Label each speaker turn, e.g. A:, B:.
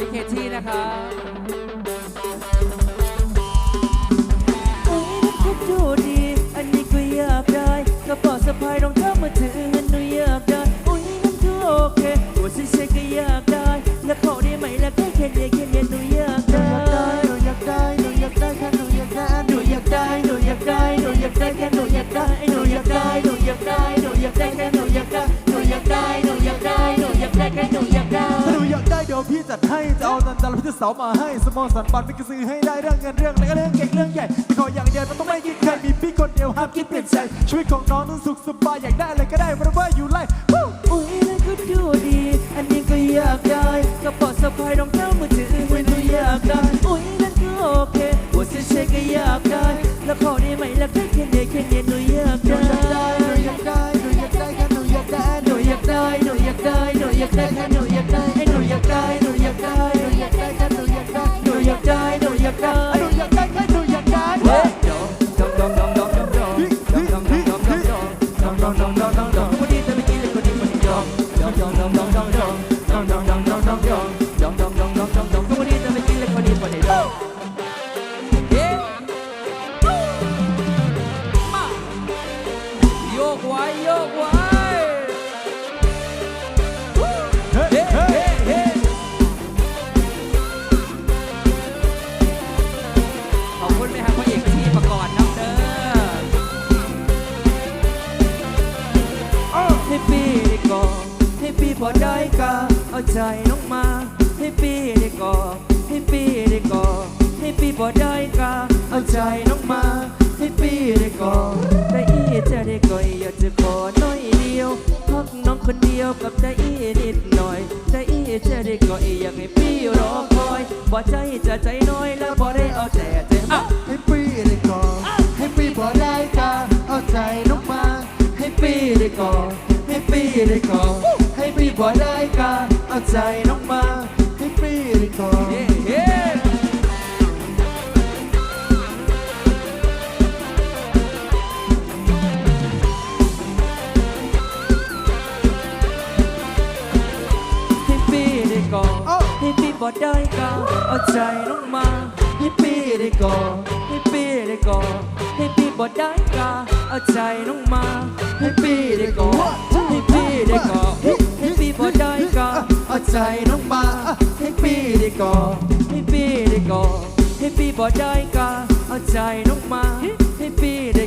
A: พี่เคที่นะครับ
B: อุ้ยมันคิดดูดี อันนี้ก็อยากได้กระเป๋าสะพายรองเท้ามือถือเงินหนูอยากได้อุ้ยนั่นก็โอเคหัวซิเซก็อยากได้ แล้วขอได้ไหมล่ะแค่แค่เนี้ยแค่เนี้ยหนูอยากได้
C: หนูอยากได้หนูอยากได้แค่หนูอยากได้
B: หนูอยากได้หนูอยากได้หนูอยากได้แค่หนูอยากได้หนูอยากได้หนูอยากได้หนูอยากได้
C: พี่จัดให้จะเอาจันจันแล้วพี่จะเสามาให้สมองสันปันพี่ก็ซื้อให้ได้เรื่องเงินเรื่องอะไรก็เรื่องเก่งเรื่องใหญ่แต่ขออย่างเดียวมันต้องไม่คิดแค่มีพี่คนเดียวห้ามคิดเปลี่ยนใจชีวิตของน้องต้องสุขสบายอยากได้อะไรก็ได้ whatever you like วู้
B: อุ้ยนั่นก็ดูดี อันนี้ก็อยากได้กระเป๋าสะพายรองเท้ามือถือไม่หนูอยากได้อุ้ยนั่นก็โอเคหัวเซ็ก็อยากได้แล้วขอได้ไหมแล่ะแค่แค่เนี้ยแค่เนี้ยหนูอยากได้ 又乖又乖。 ให้
A: ปี
B: พอได้กาเอาใจน้องมา ให้ปีได้ก่อนให้ปีได้ก่อนให้ปีพอได้กาเอาใจน้องมา ให้ปีได้ก่อนได้อีจะได้ก่อยอยากจะขอน้อยเดียวพักน้องคนเดียวกับได้อีนิดหน่อยได้อีจะได้ก่อยอยากให้ปีรอคอยบ่ใจจะใจน้อยแล้วบ่ได้เอาแต่ใจมา
C: ให้ปีได้ก่อนให้ปีพอได้กันเอาใจน้องมา
B: ให้ปีได้ก่อนให้ปีได้ก่อน ให้ปีพอได้กาเอาใจน้องมา
C: ให้ปีได้ก่อน
A: เฮ้เฮ้
B: ให้ปีได้ก่อนให้ปีบ่ได้กาเอาใจน้องมาให้ปีได้ก่อนให้ปีได้ก่อนให้ปีบ่ได้กาเอาใจน้องมาให้ปีได้ก่อนให้ปีได้ก่อน ใจน้องป่าให้ปีได้ก่อให้ปีได้ก่อให้ปีบ่ได้กาเอาใจน้องมาให้ปีได้